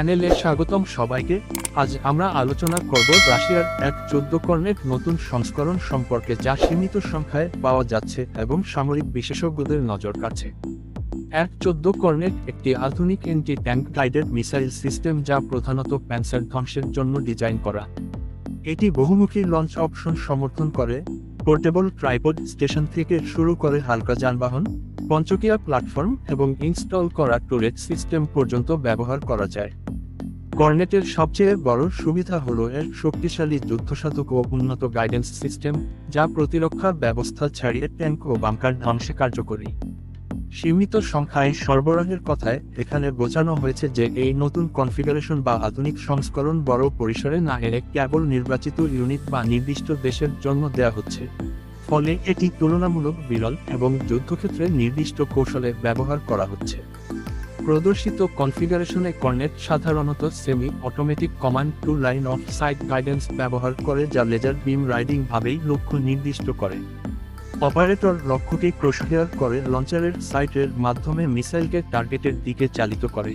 চ্যানেলে স্বাগতম সবাইকে। আজ আমরা আলোচনা করব রাশিয়ার এক চোদ্দ কর্ণের নতুন সংস্করণ সম্পর্কে যা সীমিত সংখ্যায় পাওয়া যাচ্ছে এবং সামরিক বিশেষজ্ঞদের নজর কাছে এক চোদ্দ কর্ণের একটি আধুনিক anti tank guided missile system যা প্রধানত প্যান্সার ধ্বংসের জন্য ডিজাইন করা। এটি বহুমুখী লঞ্চ অপশন সমর্থন করে, পোর্টেবল ট্রাইপড স্টেশন থেকে শুরু করে হালকা যানবাহন, পঞ্চকিয়া প্ল্যাটফর্ম এবং ইনস্টল করা টুরেট সিস্টেম পর্যন্ত ব্যবহার করা যায়। কর্নেটের সবচেয়ে বড় সুবিধা হল এর শক্তিশালী যুদ্ধসাধক ও উন্নত গাইডেন্স সিস্টেম যা প্রতিরক্ষা ব্যবস্থা ছাড়িয়ে ট্যাঙ্ক ও বাংকার ধ্বংসে কার্যকরী। সীমিত সংখ্যায় সরবরাহের কথায় এখানে বোঝানো হয়েছে যে এই নতুন কনফিগারেশন বা আধুনিক সংস্করণ বড় পরিসরে না এলে কেবল নির্বাচিত ইউনিট বা নির্দিষ্ট দেশের জন্য দেয়া হচ্ছে। ফলে এটি তুলনামূলক বিরল এবং যুদ্ধক্ষেত্রে নির্দিষ্ট কৌশলে ব্যবহার করা হচ্ছে। প্রদর্শিত কনফিগারেশনে কর্নেট সাধারণত semi automatic command to line of sight guidance ব্যবহার করে যা লেজার বিম রাইডিং ভাবেই লক্ষ্য নির্দিষ্ট করে। অপারেটর লক্ষ্যকে ক্রসফেয়ার করে লঞ্চারের সাইটের মাধ্যমে মিসাইলকে টার্গেটের দিকে চালিত করে।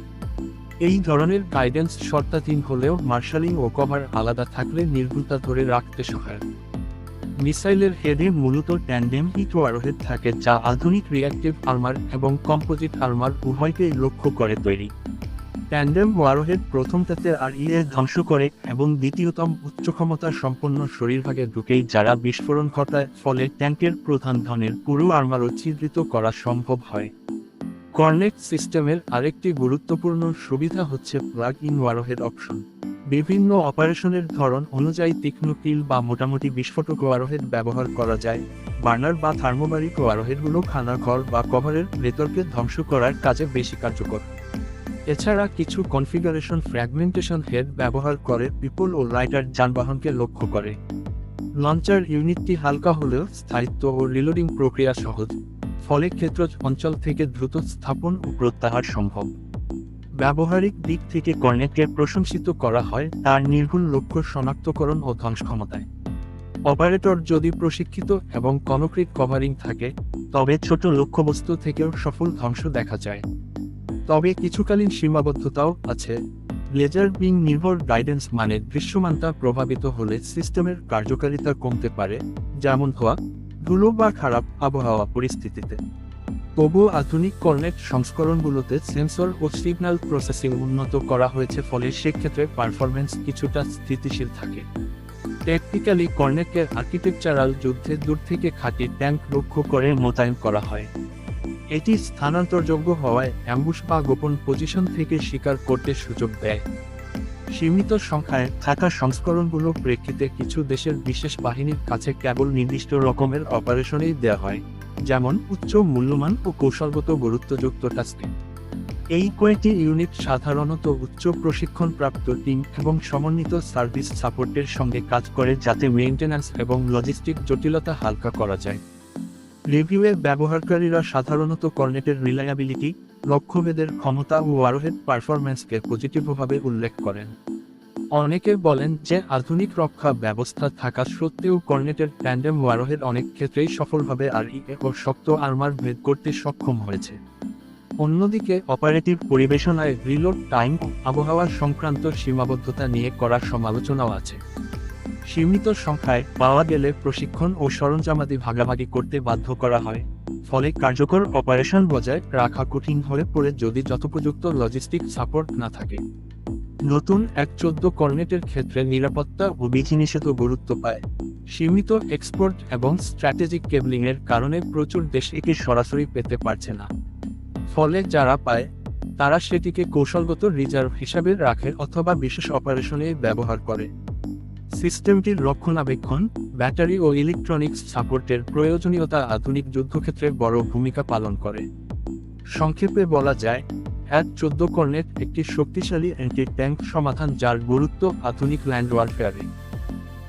এই ধরনের গাইডেন্স শর্তাধীন হলেও মার্শালিং ও কভার আলাদা থাকলে নির্ভুলতা ধরে রাখতে সহায়ক। মিসাইলের হেডে মূলত ট্যান্ডেম হিট ওয়ারহেড থাকে যা আধুনিক রিঅ্যাক্টিভ আর্মার এবং কম্পোজিট আর্মার উভয়কেই লক্ষ্য করে তৈরি। ট্যান্ডেম ওয়ারহেড প্রথমটাতে আর ইয়ে ধ্বংস করে এবং দ্বিতীয়তম উচ্চ ক্ষমতা সম্পন্ন শরীরভাগে ঢুকেই যারা বিস্ফোরণ ঘটায়, ফলে ট্যাঙ্কের প্রধান ধনের পুরো আর্মারও ছিদ্রিত করা সম্ভব হয়। কর্নেট সিস্টেমের আরেকটি গুরুত্বপূর্ণ সুবিধা হচ্ছে প্লাগ ইন ওয়ারহেড অপশন। বিভিন্ন অপারেশনের ধরন অনুযায়ী তীক্ষ্ণ কিল বা মোটামুটি বিস্ফোটক ওয়ারহেড ব্যবহার করা যায়। বার্নার বা থার্মোবারিক ওয়ারহেডগুলো খানা ঘর বা কভারের ভেতরকে ধ্বংস করার কাজে বেশি কার্যকর। এছাড়া কিছু কনফিগারেশন ফ্র্যাগমেন্টেশন হেড ব্যবহার করে পিপল ও রাইটার যানবাহনকে লক্ষ্য করে। লঞ্চার ইউনিটটি হালকা হলেও স্থায়িত্ব ও রিলোডিং প্রক্রিয়া সহজ, ফলে ক্ষেত্র অঞ্চল থেকে দ্রুত স্থাপন ও প্রত্যাহার সম্ভব। ব্যবহারিক দিক থেকে কর্নেটকে প্রশংসিত করা হয়, তার নির্ভুল লক্ষ্য শনাক্তকরণ ও ধ্বংস ক্ষমতায়। অপারেটর যদি প্রশিক্ষিত এবং কনক্রিট কভারিং থাকে, তবে ছোট লক্ষ্যবস্তু থেকেও সফল ধ্বংস দেখা যায়। তবে কিছুকালীন সীমাবদ্ধতাও আছে। লেজার বিং নির্ভর গাইডেন্স মানে দৃশ্যমানতা প্রভাবিত হলে সিস্টেমের কার্যকারিতা কমতে পারে, যেমন হওয়া ধুলো বা খারাপ আবহাওয়া পরিস্থিতিতে। তবুও আধুনিক কর্নেট সংস্করণগুলোতে সেন্সর ও সিগন্যাল প্রসেসিং উন্নত করা হয়েছে ফলে সেক্ষেত্রে পারফরমেন্স কিছুটা স্থিতিশীল থাকে। টেকনিক্যালি কর্নেটকে আর্কিটেকচারাল যুদ্ধে দূর থেকে খাঁটি ট্যাঙ্ক লক্ষ্য করে মোতায়েন করা হয়। এটি স্থানান্তরযোগ্য হওয়ায় অ্যাম্বুশ বা গোপন পজিশন থেকে শিকার করতে সুযোগ দেয়। সীমিত সংখ্যায় থাকা সংস্করণগুলো প্রেক্ষিতে কিছু দেশের বিশেষ বাহিনীর কাছে কেবল নির্দিষ্ট রকমের অপারেশনেই দেওয়া হয়। যেমন উচ্চ, মূল্যমান ও কৌশলগত গুরুত্বযুক্ত টাস্কে এই কয়েকটি ইউনিট সাধারণত উচ্চ প্রশিক্ষণপ্রাপ্ত টিম এবং সমন্বিত সার্ভিস সাপোর্টের সঙ্গে কাজ করে যাতে মেইনটেন্যান্স এবং লজিস্টিক জটিলতা হালকা করা যায়। রিভিউয়ে ব্যবহারকারীরা সাধারণত কর্নেটের রিলায়াবিলিটি লক্ষ্যভেদের ক্ষমতা ও ওয়ারহেড পারফরম্যান্সকে পজিটিভভাবে উল্লেখ করেন। অনেকে বলেন যে আধুনিক রক্ষা ব্যবস্থা থাকা সত্ত্বেও কর্নেটের ট্যান্ডেম ওয়ারহেড অনেক ক্ষেত্রেই সফলভাবে আর ও শক্ত আর্মার ভেদ করতে সক্ষম হয়েছে। অন্যদিকে অপারেটিভ পরিবেশনায় রিলোড টাইম ও আবহাওয়া সংক্রান্ত সীমাবদ্ধতা নিয়ে করা সমালোচনাও আছে। সীমিত সংখ্যায় পাওয়া গেলে প্রশিক্ষণ ও সরঞ্জামাদি ভাগাভাগি করতে বাধ্য করা হয়। ফলে কার্যকর অপারেশন বজায় রাখা কঠিন হয়ে পড়ে যদি যথোপযুক্ত লজিস্টিক সাপোর্ট না থাকে। নতুন এক চোদ্দ কর্নেটের ক্ষেত্রে নিরাপত্তা ও বিধিনিষেধ গুরুত্ব পায়। সীমিত এক্সপোর্ট এবং স্ট্র্যাটেজিক কেবলিংয়ের কারণে প্রচুর দেশ একে সরাসরি পেতে পারছে না। ফলে যারা পায়, তারা সেটিকে কৌশলগত রিজার্ভ হিসাবে রাখে অথবা বিশেষ অপারেশনে ব্যবহার করে। সিস্টেমটির রক্ষণাবেক্ষণ, ব্যাটারি ও ইলেকট্রনিক্স সাপোর্টের প্রয়োজনীয়তা আধুনিক যুদ্ধক্ষেত্রে বড় ভূমিকা পালন করে। সংক্ষেপে বলা যায় এক চোদ্দ কর্নেট একটি শক্তিশালী অ্যান্টি ট্যাঙ্ক সমাধান যার গুরুত্ব আধুনিক ল্যান্ড ওয়ারফেয়ারে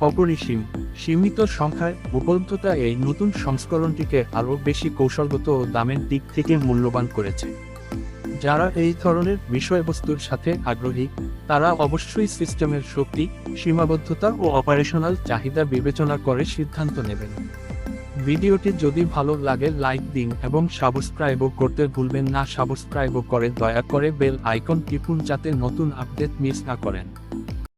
অপরিসীম, সীমিত সংখ্যায় উপলব্ধতা এই নতুন সংস্করণটিকে আরও বেশি কৌশলগত ও দামের দিক থেকে মূল্যবান করেছে। যারা এই ধরনের বিষয়বস্তুর সাথে আগ্রহী, তারা অবশ্যই সিস্টেমের শক্তি, সীমাবদ্ধতা ও অপারেশনাল চাহিদা বিবেচনা করে সিদ্ধান্ত নেবেন। ভিডিওটি যদি ভালো লাগে, লাইক দিন এবং সাবস্ক্রাইবও করতে ভুলবেন না। সাবস্ক্রাইবও করে, দয়া করে বেল আইকন টিপুন যাতে নতুন আপডেট মিস না করেন।